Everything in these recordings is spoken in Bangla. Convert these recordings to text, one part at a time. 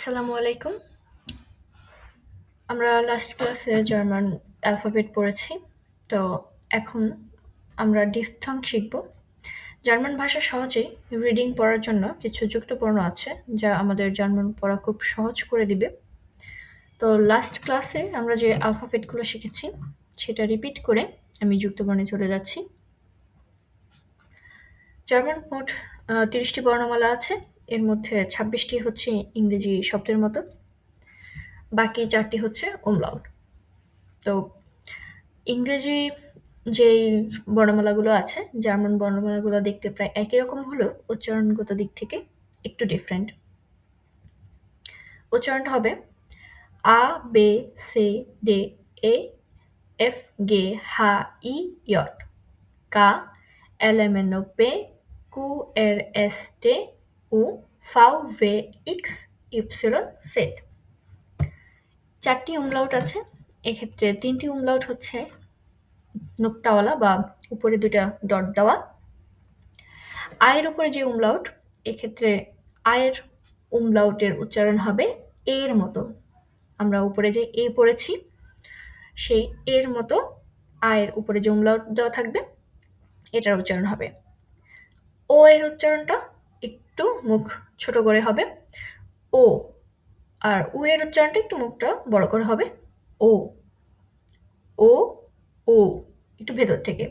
আসসালামু আলাইকুম। আমরা লাস্ট ক্লাসে জার্মান অ্যালফাবেট পড়েছি, তো এখন আমরা ডিফথং শিখব। জার্মান ভাষা সহজেই রিডিং পড়ার জন্য কিছু যুক্তবর্ণ আছে, যা আমাদের জার্মান পড়া খুব সহজ করে দিবে। তো লাস্ট ক্লাসে আমরা যে অ্যালফাবেটগুলো শিখেছি, সেটা রিপিট করে আমি যুক্তবর্ণে চলে যাচ্ছি। জার্মান মোট তিরিশটি বর্ণমালা আছে। এর মধ্যে ছাব্বিশটি হচ্ছে ইংরেজি শব্দের মতো, বাকি চারটি হচ্ছে ওমলাউট তো ইংরেজি যেই বর্ণমালাগুলো আছে, জার্মান বর্ণমালাগুলো দেখতে প্রায় একই রকম হলেও উচ্চারণগত দিক থেকে একটু ডিফারেন্ট উচ্চারণটা হবে আ, বে, সে, ডে, এ, এফ, গে, হা, ই ইয়ট কা, এল, এম, এন, ও, পে, কু, এর, এস টে উ ফাউ ভে ইক্স ইপসিলন সেট চারটি উমলাউট আছে। এক্ষেত্রে তিনটি উমলাউট হচ্ছে নোক্তাওয়ালা বা উপরে দুটা ডট দেওয়া। আয়ের উপরে যে উমলাউট এক্ষেত্রে আয়ের উমলাউটের উচ্চারণ হবে এর মতো। আমরা উপরে যে এ পড়েছি, সেই এর মতো আয়ের উপরে যে উমলাউট দেওয়া থাকবে, এটার উচ্চারণ হবে। ও এর উচ্চারণটা একটু মুখ ছোট করে হবে। ও, আর উ এর উচ্চারণটা একটু মুখটা বড় করে হবে। ও ও ও, একটু ভেতর থেকে।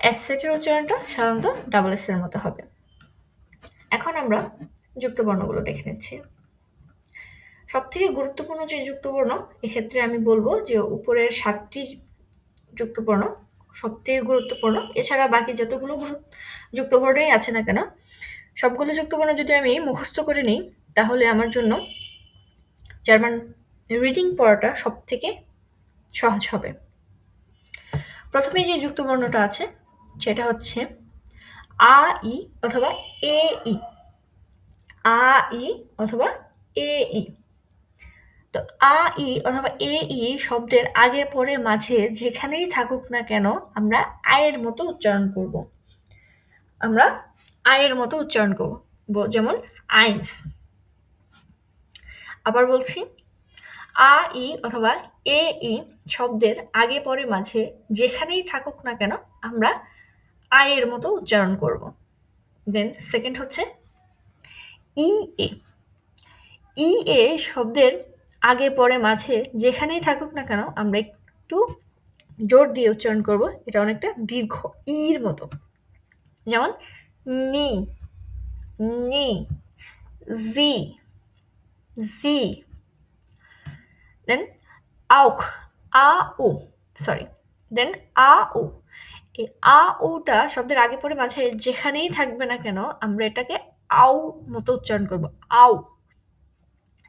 এস সেটের উচ্চারণটা সাধারণত ডাবল এস এর মতো হবে। এখন আমরা যুক্তবর্ণগুলো দেখে নিচ্ছি। সব থেকে গুরুত্বপূর্ণ যে যুক্তবর্ণ, এক্ষেত্রে আমি বলব যে উপরের সাতটি যুক্তবর্ণ সব থেকে গুরুত্বপূর্ণ। এছাড়া বাকি যতগুলো যুক্তবর্ণই আছে না কেন সবগুলো যুক্তবর্ণ যদি আমি মুখস্থ করে নিই, তাহলে আমার জন্য জার্মান রিডিং পড়াটা সব থেকে সহজ হবে। প্রথমে যে যুক্তবর্ণটা আছে, সেটা হচ্ছে আ, ই অথবা এ, ই। আ, ই অথবা এ, ই। তো আ, ই অথবা এ, ই শব্দের আগে পরে মাঝে যেখানেই থাকুক না কেন আমরা আয়ের মতো উচ্চারণ করব। আমরা আয়ের মতো উচ্চারণ করব। যেমন আইন্স। আবার বলছি, আ, ই অথবা এ, ই শব্দের আগে পরে মাঝে যেখানেই থাকুক না কেন আমরা আয়ের মতো উচ্চারণ করব। দেন সেকেন্ড হচ্ছে ই, এ। ই, এ শব্দের আগে পরে মাঝে যেখানেই থাকুক না কেন আমরা একটু জোর দিয়ে উচ্চারণ করব। এটা অনেকটা দীর্ঘ, ইর মতো। যেমন নি নি, জি জি। দেন আউক আ ও সরি দেন আ ও এই আ ওটা শব্দের আগে পরে মাঝে যেখানেই থাকবে না কেন, আমরা এটাকে আউ মতো উচ্চারণ করব। আউ।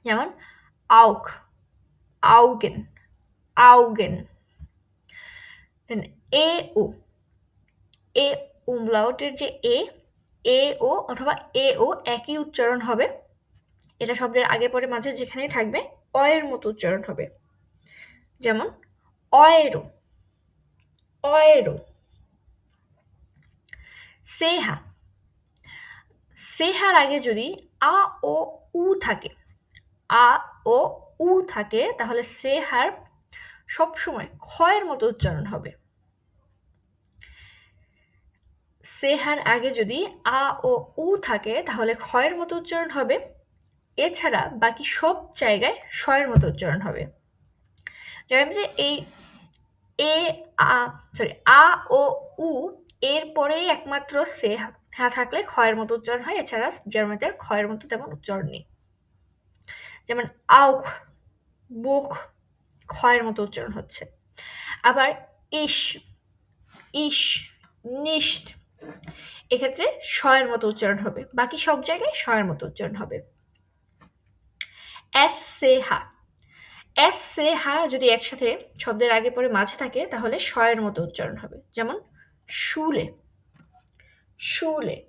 যেমন আউক আউগেন আউগেন। দেন এ ও এ উমলাউটের যে এ এ ও অথবা এ ও একই উচ্চারণ হবে। এটা শব্দের আগে পরে মাঝে যেখানেই থাকবে অয়ের মতো উচ্চারণ হবে। যেমন অয়েরো অয়েরো সেহা, সেহার আগে যদি আ, ও, উ থাকে, আ, ও, উ থাকে, তাহলে সেহার সবসময় ক্ষয়ের মতো উচ্চারণ হবে। সেহার আগে যদি আ ও উ থাকে, তাহলে ক্ষয়ের মতো উচ্চারণ হবে। এছাড়া বাকি সব জায়গায় শয়ের মতো উচ্চারণ হবে। জার্মানিতে এই এ, আ সরি আ ও উ এর পরেই একমাত্র সে হা থাকলে ক্ষয়ের মতো উচ্চারণ হয়। এছাড়া জার্মানিতে আর ক্ষয়ের মতো তেমন উচ্চারণ নেই। যেমন আউখ বুক ক্ষয়ের মতো উচ্চারণ হচ্ছে। আবার ইস ইস নিষ্ঠ এক্ষেত্রে শয়ের মতো উচ্চারণ হবে। বাকি সব জায়গায় শয়ের মতো উচ্চারণ হবে। এস সে হা। এস সে হা যদি একসাথে শব্দের আগে পরে মাঝে থাকে, তাহলে শয়ের মতো উচ্চারণ হবে। যেমন শুলে। শুলে।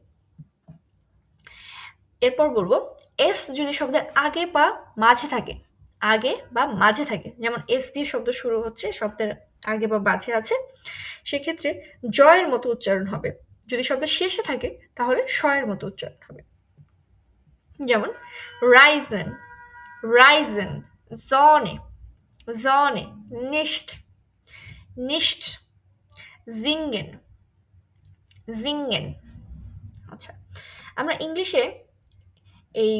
এরপর বলব, এস যদি শব্দের আগে বা মাঝে থাকে, আগে বা মাঝে থাকে, যেমন এস দিয়ে শব্দ শুরু হচ্ছে, শব্দের আগে বা মাঝে আছে, সেক্ষেত্রে জয়ের মতো উচ্চারণ হবে। যদি শব্দ শেষে থাকে, তাহলে শয়ের মতো উচ্চারণ হবে। যেমন, রাইজেন রাইজেন, জনে জনে নিষ্ট নিষ্ট জিঙ্গেন জিঙ্গেন। আচ্ছা আমরা ইংলিশে এই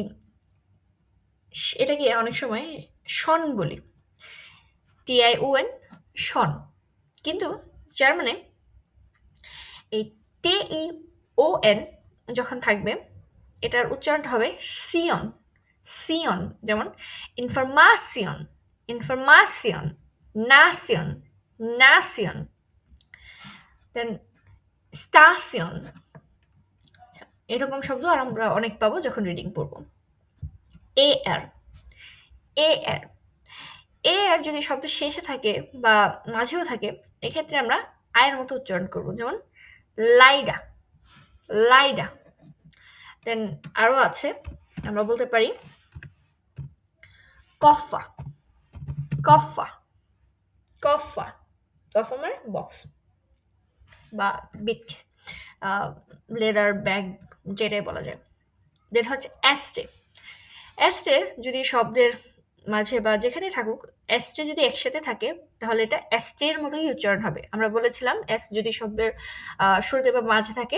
এটাকে অনেক সময় শন বলি। টিআই ওএন শন কিন্তু জার্মানে এই তে ই ও এন যখন থাকবে, এটার উচ্চারণটা হবে সিয়ন। সিয়ন যেমন ইনফরমাসিয়ন ইনফরমাসিয়ন, নাসিয়ন নাসিয়ন। দেন স্টাসিয়ন। এরকম শব্দ আর আমরা অনেক পাবো যখন রিডিং পড়ব। এ আর এ আর। এ আর যদি শব্দ শেষে থাকে বা মাঝেও থাকে, এক্ষেত্রে আমরা আয়ের মতো উচ্চারণ করব। যেমন লাইডা লাইডা। দেন আরও আছে, আমরা বলতে পারি কফা কফা কফা। কফা মানে বক্স বা বিট লেদার ব্যাগ যেটাই বলা যায়। দেন হচ্ছে অ্যাস্টে অ্যাস্টে যদি শব্দের মাঝে বা যেখানে থাকুক অ্যাস্টে যদি একসাথে থাকে, তাহলে এটা অ্যাস্টের মতোই উচ্চারণ হবে। আমরা বলেছিলাম অ্যাস যদি শব্দের শুরুতে বা মাঝে থাকে,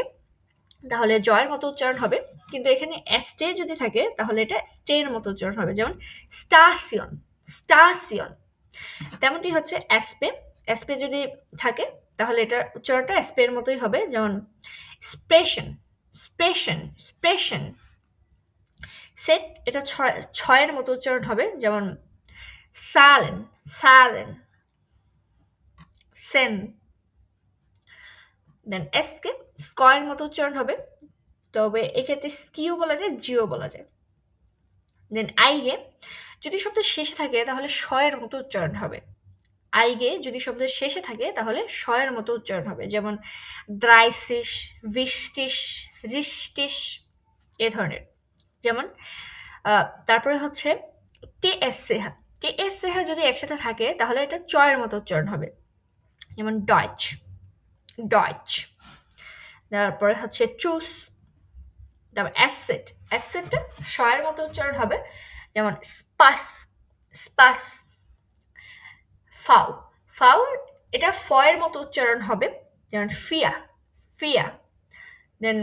তাহলে জয়ের মতো উচ্চারণ হবে। কিন্তু এখানে অ্যাস্টে যদি থাকে, তাহলে এটা স্টের মতো উচ্চারণ হবে। যেমন, স্টাসিয়ন স্টাসিয়ন। তেমনটি হচ্ছে অ্যাসপে অ্যাসপে যদি থাকে, তাহলে এটার উচ্চারণটা অ্যাসপের মতোই হবে। যেমন, স্প্রেশন স্প্রেশন স্প্রেশন। সেট এটা ছয়, ছয়ের মতো উচ্চারণ হবে, যেমন সালেন সালেন, সেন। দেন এসকে স্কয়ের মতো উচ্চারণ হবে, তবে এক্ষেত্রে স্কিও বলা যায়, জিও বলা যায়। দেন আইগে যদি শব্দের শেষে থাকে, তাহলে শয়ের মতো উচ্চারণ হবে। আইগে যদি শব্দের শেষে থাকে, তাহলে শয়ের মতো উচ্চারণ হবে, যেমন দ্রাইসিস ভিস্টিস রিস্টিস এ ধরনের। যেমন তারপরে হচ্ছে তে এস সেহা তে এস সেহা যদি একসাথে থাকে, তাহলে এটা চয়ের মতো উচ্চারণ হবে। যেমন ডয়চ ডয়চ। তারপরে হচ্ছে চুস, তারপর অ্যাসেট, অ্যাসেটটা শয়ের মতো উচ্চারণ হবে। যেমন স্পাস স্পাস, ফাউ ফাউ এটা ফয়ের মতো উচ্চারণ হবে। যেমন ফিয়া ফিয়া। দেন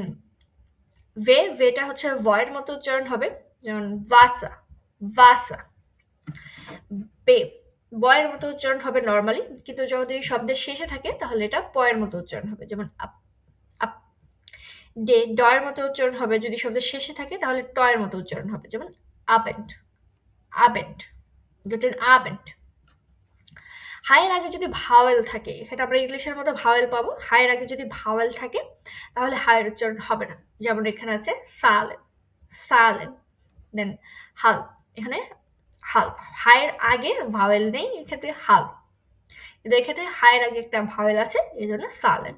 ভে ভেটা হচ্ছে ভয়ের মতো উচ্চারণ হবে যেমন ভাসা ভাসা বে বয়ের মতো উচ্চারণ হবে নর্মালি কিন্তু যদি শব্দের শেষে থাকে তাহলে এটা পয়ের মতো উচ্চারণ হবে যেমন আপ আপ ডে ডয়ের মতো উচ্চারণ হবে যদি শব্দের শেষে থাকে তাহলে টয়ের মতো উচ্চারণ হবে যেমন আপেন্ট আপেন্ট গেটেন আপেন্ট হাইয়ের আগে যদি ভাওয়েল থাকে এখানে আমরা ইংলিশের মতো ভাওয়েল পাবো, হায়ের আগে যদি ভাওয়েল থাকে, তাহলে হায়ের উচ্চারণ হবে না। যেমন এখানে আছে সালেন সালেন দেন হাল, এখানে হাল। হায়ের আগে ভাওয়েল নেই, এক্ষেত্রে হাল। কিন্তু এক্ষেত্রে হায়ের আগে একটা ভাওয়েল আছে, এই জন্য সালেন।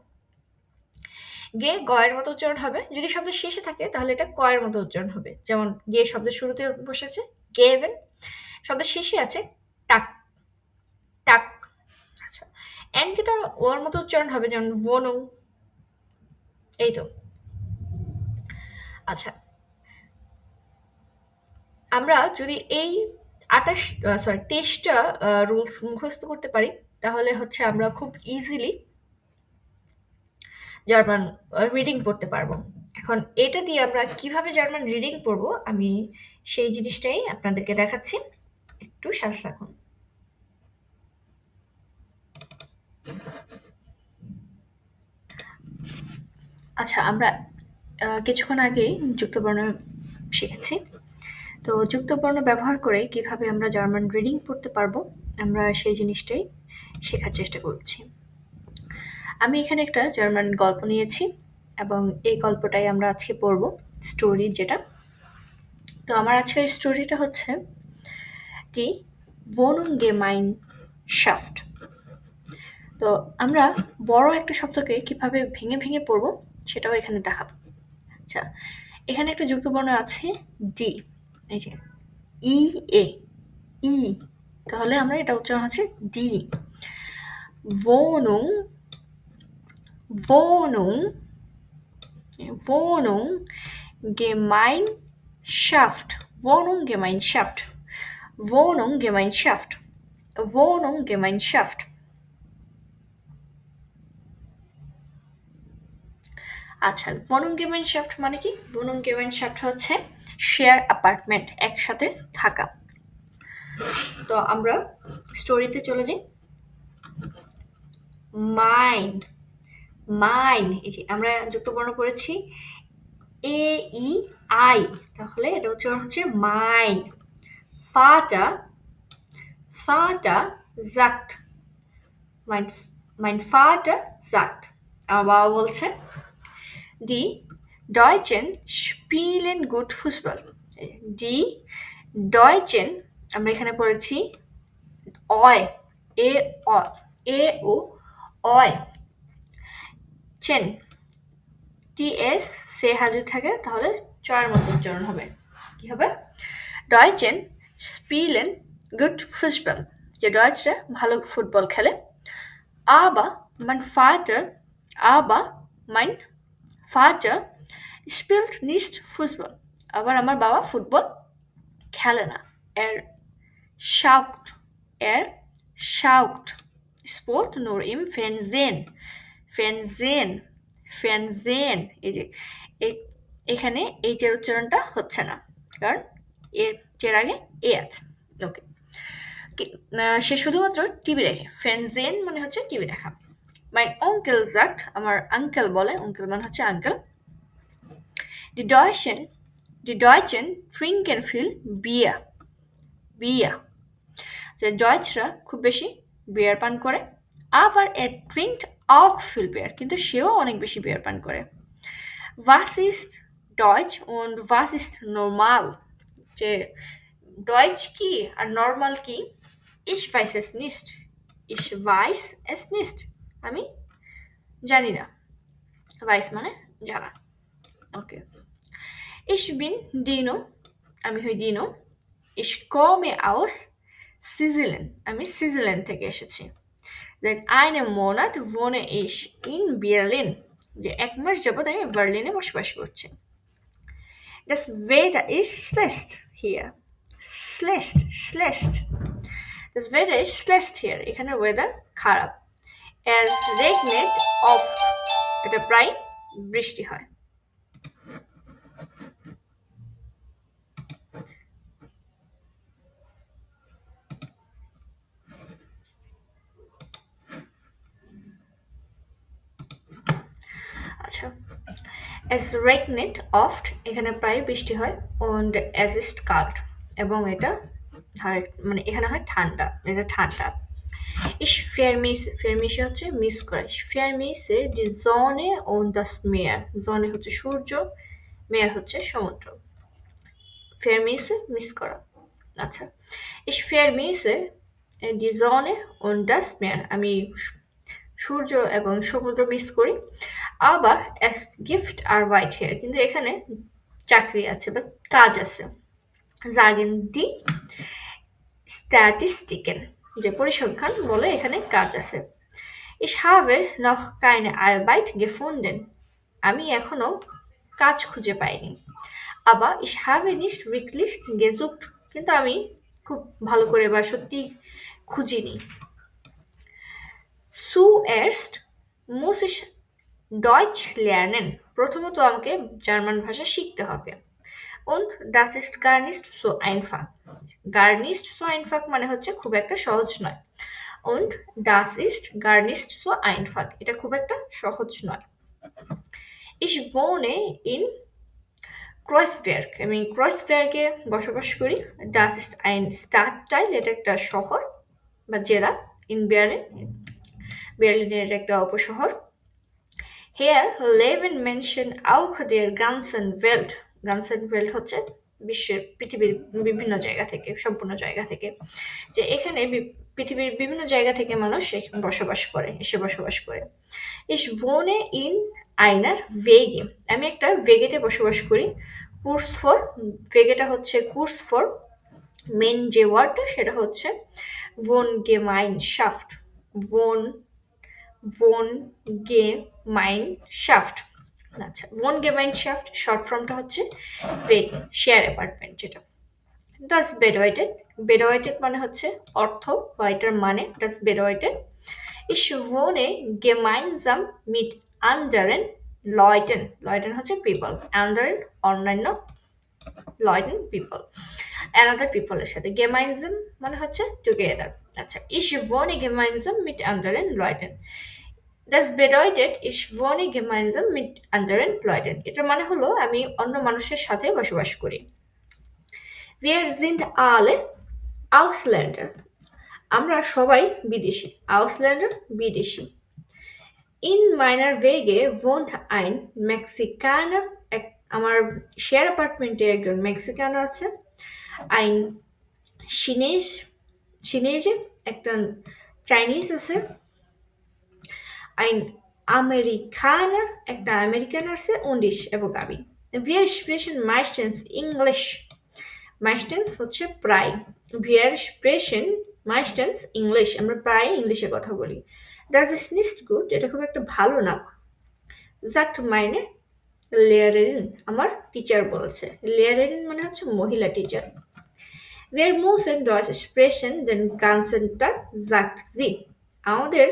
গে গয়ের মতো উচ্চারণ হবে। যদি শব্দের শেষে থাকে, তাহলে এটা কয়ের মতো উচ্চারণ হবে। যেমন গে শব্দের শুরুতে বসে আছে গেভেন শব্দের শেষে আছে টাক টাক অ্যানকেটা ওর মতো উচ্চারণ হবে যেমন ভনু এই তো। আচ্ছা। আমরা যদি এই আটাশ সরি তেইশটা রুলস মুখস্থ করতে পারি, তাহলে হচ্ছে আমরা খুব ইজিলি জার্মান রিডিং পড়তে পারব। এখন এটা দিয়ে আমরা কীভাবে জার্মান রিডিং পড়ব, আমি সেই জিনিসটাই আপনাদেরকে দেখাচ্ছি। একটু শ্বাস রাখুন আচ্ছা আমরা কিছুক্ষণ আগেই যুক্তবর্ণ শিখেছি। তো যুক্তবর্ণ ব্যবহার করে কীভাবে আমরা জার্মান রিডিং পড়তে পারব, আমরা সেই জিনিসটাই শেখার চেষ্টা করছি। আমি এখানে একটা জার্মান গল্প নিয়েছি এবং এই গল্পটাই আমরা আজকে পড়ব, স্টোরি যেটা। তো আমার আজকের স্টোরিটা হচ্ছে কি গে মাইন শাফট তো আমরা বড় একটা শব্দকে কীভাবে ভেঙে ভেঙে পড়ব সেটাও এখানে দেখাব। আচ্ছা এখানে একটা যুক্ত বর্ণ আছে ডি এই যে ই এ ই তাহলে আমরা এটা উচ্চারণ হচ্ছে ডি বনু বনু বনু গেমাইন শাফট বনু গেমাইন শাফট বনু গেমাইন শাফট বনু গেমাইন শাফট আচ্ছা বনুং গেমেনশাফট মানে কি? বনুং গেমেনশাফট হচ্ছে শেয়ার অ্যাপার্টমেন্ট একসাথে থাকা। তো আমরা স্টোরিতে চলে যাই। মাইন মাইন এই যে আমরা করেছি এ ই আই তাহলে এটা হচ্ছে হচ্ছে মাইন ফাটা ফাটা জাক্ট মাইন মাইন ফাটা জাক্ট আমার বাবা বলছে দি ডয়চেন স্পিলেন গুড ফুসবল ডি ডয়চেন, আমরা এখানে পড়েছি অয়, এ অ, এ ও, অয়। চেন, টি এস, সে হাজির থাকে, তাহলে চয়ের মতো উচ্চারণ হবে। কি হবে? ডয়চেন স্পিলেন গুড ফুটবল, যে ডয়চরা ভালো ফুটবল খেলে। আবা মান ফাটার আবা মাইন ফাটার স্পিল্ড নিস্ট ফুটবল। আবার আমার বাবা ফুটবল খেলে না। এর শাউট এর শাউট স্পোর্ট নোর ইম ফেনজেন ফেনজেন ফেনজেন। এই যে এখানে এই চের উচ্চারণটা হচ্ছে না, কারণ এর চের আগে এ আছে। ওকে সে শুধুমাত্র টিভি দেখে। ফেনজেন মানে হচ্ছে টিভি দেখা। মাই অঙ্কেল জাক্ট আমার আঙ্কেল বলে অঙ্কেল মানে হচ্ছে আঙ্কেল ডি ডয়সেন ডি ডয়চেন ট্রিঙ্কেন ফিল বিয়া বিয়া যে ডয়চরা খুব বেশি বিয়ার পান করে, আবার এ ট্রিঙ্ক অফ ফিল বিয়ার কিন্তু সেও অনেক বেশি বিয়ার পান করে। Deutsch und was ist normal? যে ডয়েচ কি আর নর্মাল কি? ইস ভাইস es নিস্ট ich weiß es nicht. আমি জানি না। ভাইস মানে যারা। ওকে ইস বিন ডিনো আমি হই ডিনো ইস কমে আউস সিজিল্যান্ড আমি সুইজারল্যান্ড থেকে এসেছি। দ্যাট দেখ আইনে মোনাট ভোনে ইস ইন বিয়ারলিন যে এক মাস যাবৎ আমি বার্লিনে বসবাস করছি। দ্যাস ওয়েদার ইজ শ্লেস্ট হিয়ার শ্লেস্ট শ্লেস্ট দ্যাস ওয়েদার ইজ শ্লেস্ট হিয়ার এখানে ওয়েদার খারাপ। এর regnet অফ, এটা প্রায় বৃষ্টি হয়। আচ্ছা এস রেগনেট oft এখানে প্রায় বৃষ্টি হয় es ist kalt এবং এটা হয় মানে এখানে হয় ঠান্ডা, এটা ঠান্ডা। Vermisse vermisse হচ্ছে মিস করা। vermisse die Sonne und das Meer Sonne হচ্ছে সূর্য, মেয়ার হচ্ছে সমুদ্র। vermisse মিস করা। আচ্ছা vermisse die Sonne und das Meer আমি সূর্য এবং সমুদ্র মিস করি। আবার অ্যাস গিফট আর হোয়াইট হেয়ার, কিন্তু এখানে চাকরি আছে বা কাজ আছে। জাগেন দি স্ট্যাটিস্টিকেন যে পরিসংখ্যান বলে এখানে কাজ আছে। ইসহাবে নখ কাইনে আর বাইট গে ফোন দেন। আমি এখনও কাজ খুঁজে পাইনি। আবার ইসহাবে নিস রিকলিস্ট গে জুকড কিন্তু আমি খুব ভালো করে বা সত্যি খুঁজিনি। সু এরস্ট মুসিস ডয়চ লেয়ারনেন। প্রথমত আমাকে জার্মান ভাষা শিখতে হবে। Und das ist gar nicht so einfach. Gar nicht so einfach মানে হচ্ছে খুব একটা সহজ নয় und das ist gar nicht so einfach. এটা খুব একটা সহজ নয় Ich wohne in Kreuzberg. আমি ক্রয়েসবার্গে বসবাস করি das ist ein Stadtteil এটা একটা শহর বা জেলা in Berlin বের্লিনের একটা উপশহর হেয়ার লেভেন মেনশন auch der ganzen Welt ganzen Welt হচ্ছে বিশ্বের পৃথিবীর বিভিন্ন জায়গা থেকে, সম্পূর্ণ জায়গা থেকে। যে এখানে পৃথিবীর বিভিন্ন জায়গা থেকে মানুষ বসবাস করে, এসে বসবাস করে। Ich wohne in einer Wege আমি একটা ভেগেতে বসবাস করি। কুর্স ফর ভেগেটা হচ্ছে কুর্স ফর মেন যে ওয়ার্ডটা সেটা হচ্ছে ভোন গেমাইন শাফট ভোন ভোন গে মাইন শাফট আচ্ছা ভোন গে মাইন শাফট শর্ট ফর্মটা হচ্ছে ভেগ শেয়ার অ্যাপার্টমেন্ট যেটা ডাস বেডওয়েটেড বেডওয়েটেড মানে হচ্ছে অর্থ বা এটার মানে ডাস বেডওয়েটেড Ich wohne gemeinsam mit anderen Leuten. Leuten হচ্ছে people. Anderen অন্যান্য people. Another people এর সাথে gemeinsam মানে হচ্ছে together. আচ্ছা ich wohne gemeinsam mit anderen Leuten. Das bedeutet ich wohne gemeinsam mit anderen Leuten. এটার মানে হলো আমি অন্য মানুষের সাথে বসবাস করি Wir sind alle Ausländer. আমরা সবাই বিদেশি Ausländer বিদেশি In meiner Wege wohnt ein Mexikaner এক আমার শেয়ার অ্যাপার্টমেন্টে একজন মেক্সিকান আছে আইন চিনেজ চিনেজে একটা চাইনিজ আছে Amerikaner একটা আমেরিকান আছে এবং আমি Wir sprechen meistens English meistens হচ্ছে প্রায় Wir sprechen meistens English আমরা প্রায় ইংলিশে কথা বলি Das ist nicht gut এটা খুব একটা ভালো না sagt meine Lehrerin আমার টিচার বলেছে Lehrerin মানে হচ্ছে মহিলা teacher Wir müssen Deutsch sprechen den ganzen Tag sagt sie আমাদের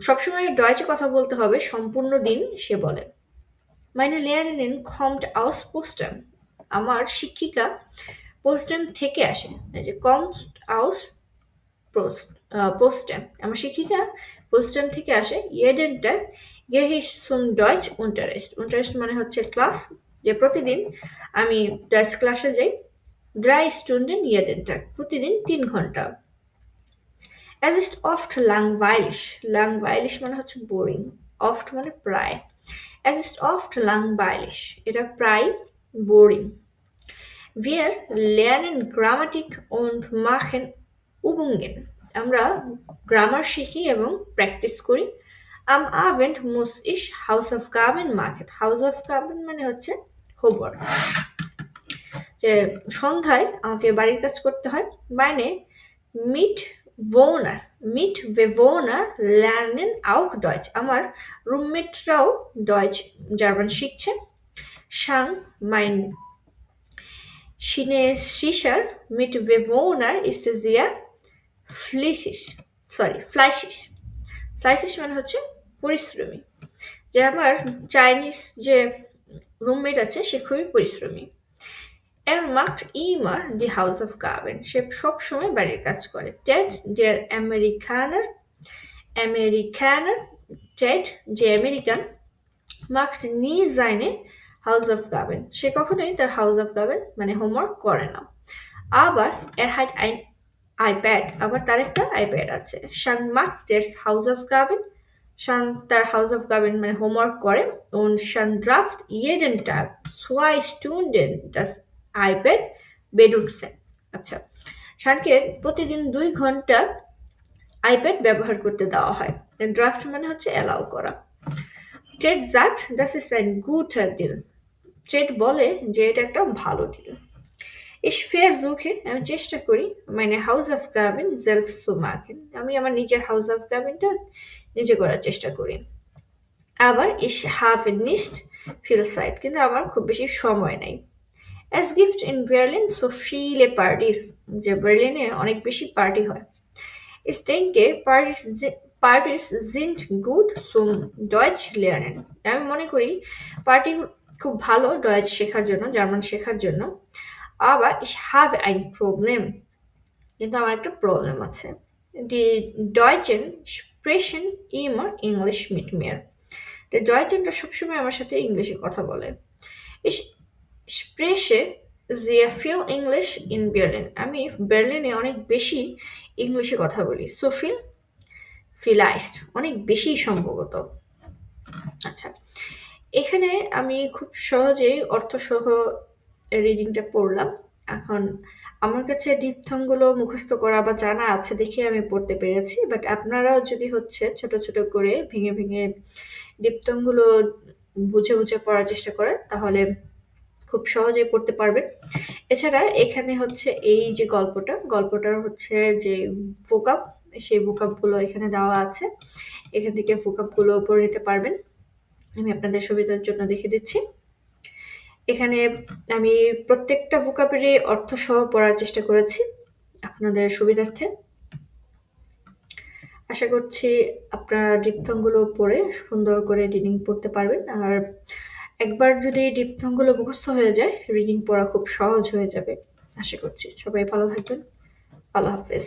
সবসময় ডয়েচে কথা বলতে হবে, সম্পূর্ণ দিন সে বলে। Meine Lehrerin kommt aus Potsdam. আমার শিক্ষিকা পোস্টাম থেকে আসে। যে কমস আউস পোস্টাম। আমার শিক্ষিকা পোস্টাম থেকে আসে। ইয়েডেনটা গেহিস সুম ডয়েচ উন্টারেস্ট। উন্টারেস্ট মানে হচ্ছে ক্লাস যে প্রতিদিন আমি ডয়েচ ক্লাসে যাই। ড্রাই স্টুডেন্ট ইয়েডেনটা প্রতিদিন তিন ঘণ্টা। Es ist oft langweilig. Langweilig মানে হচ্ছে বোরিং oft মানে প্রায় Es ist oft langweilig. এটা প্রায় boring Wir lernen Grammatik und machen Übungen. আমরা গ্রামার শিখি এবং প্র্যাকটিস করি Am Abend muss ich Hausaufgaben machen. Hausaufgaben মানে হচ্ছে হোমওয়ার্ক যে সন্ধ্যায় আমাকে বাড়ির কাজ করতে হয় মানে মিট মিট বেভোনার lernen auch Deutsch আমার রুমমেটরাও ডয়েচ জার্মান শিখছে সাং মাইন Chinesischer Mitbewohner ist sehr fleißig. Sorry, fleißig. fleißig মানে হচ্ছে পরিশ্রমী যে আমার চাইনিজ যে রুমমেট আছে সে খুবই পরিশ্রমী এর মাট ইমার, দি হাউস অফ গার্ভেন সে সবসময় বাড়ির কাজ করে। টেড ডিয়ার আমেরিকানার আমেরিকানার, টেড, যে আমেরিকান মাক্স নি যায়নি হাউস অফ গার্ভেন সে কখনোই তার হাউস অফ গার্ভেন মানে হোমওয়ার্ক করে না। আবার এর হাইট আই, আইপ্যাড, আবার তার একটা আইপ্যাড আছে। সান মাক্স ডেটস হাউস অফ গার্ভেন শান তার হাউস অফ গার্ভেন মানে হোমওয়ার্ক করে। ওন সান ড্রাফট, ইয়েডেন টাক সোয়াই স্টুডেন্ট ডাস das iPad benutzen আচ্ছা শানকে প্রতিদিন দুই ঘণ্টা আইপ্যাড ব্যবহার করতে দেওয়া হয়। ড্রাফট মানে হচ্ছে অ্যালাউ করা। চেট জাট das ist ein guter ডিল। চেট বলে যে এটা একটা ভালো ডিল। Ich জুখে আমি চেষ্টা করি meine Hausaufgaben selbst zu machen. আমি আমার নিজের Hausaufgabenটা নিজে করার চেষ্টা করি। আবার ich habe nicht ফিল সাইড কিন্তু আমার খুব বেশি সময় নাই। অ্যাজ গিফট ইন বার্লিন সো ফিল এ পার্টিস যে বার্লিনে অনেক বেশি পার্টি হয়। স্টেনকে পার্টিস পার্টিস জিন্ট গুড সো ডয়েচ লেয়ারেন আমি মনে করি পার্টি খুব ভালো ডয়েচ শেখার জন্য জার্মান শেখার জন্য। আবার ইস হ্যাভ আইন প্রবলেম কিন্তু আমার একটা প্রবলেম আছে। ডি ডয়েচেন স্প্রেশন ইমার ইংলিশ মিট মেয়ার ডয়েচেনটা সবসময় আমার সাথে ইংলিশে কথা বলে। Spreche sehr viel English in Berlin. আমি বার্লিনে অনেক বেশি ইংলিশে কথা বলি। So viel vielleicht অনেক বেশি সম্ভবত। আচ্ছা এখানে আমি খুব সহজেই অর্থসহ রিডিংটা পড়লাম। এখন আমার কাছে ডিপথংগুলো মুখস্থ করা বা জানা আছে দেখে আমি পড়তে পেরেছি। বাট আপনারাও যদি হচ্ছে ছোট ছোট করে ভেঙে ভেঙে ডিপথংগুলো বুঝে বুঝে পড়ার চেষ্টা করেন, তাহলে খুব সহজেই পড়তে পারবেন এছাড়া এখানে হচ্ছে এই যে গল্পটা, গল্পটার হচ্ছে যে ভোকাপ সেই ভোকাপগুলো এখানে দেওয়া আছে। এখান থেকে ভোকাপগুলো পড়ে নিতে পারবেন। আমি আপনাদের সুবিধার জন্য দেখে দিচ্ছি। এখানে আমি প্রত্যেকটা ভোকাবুলারি অর্থ সহ পড়ার চেষ্টা করেছি আপনাদের সুবিধার্থে। আশা করছি আপনারা ডিপথংগুলো পড়ে সুন্দর করে রিডিং পড়তে পারবেন। আর একবার যদি এই ডিপথংগুলো মুখস্থ হয়ে যায় রিডিং পড়া খুব সহজ হয়ে যাবে। আশা করছি সবাই ভালো থাকবেন। আল্লাহ হাফেজ।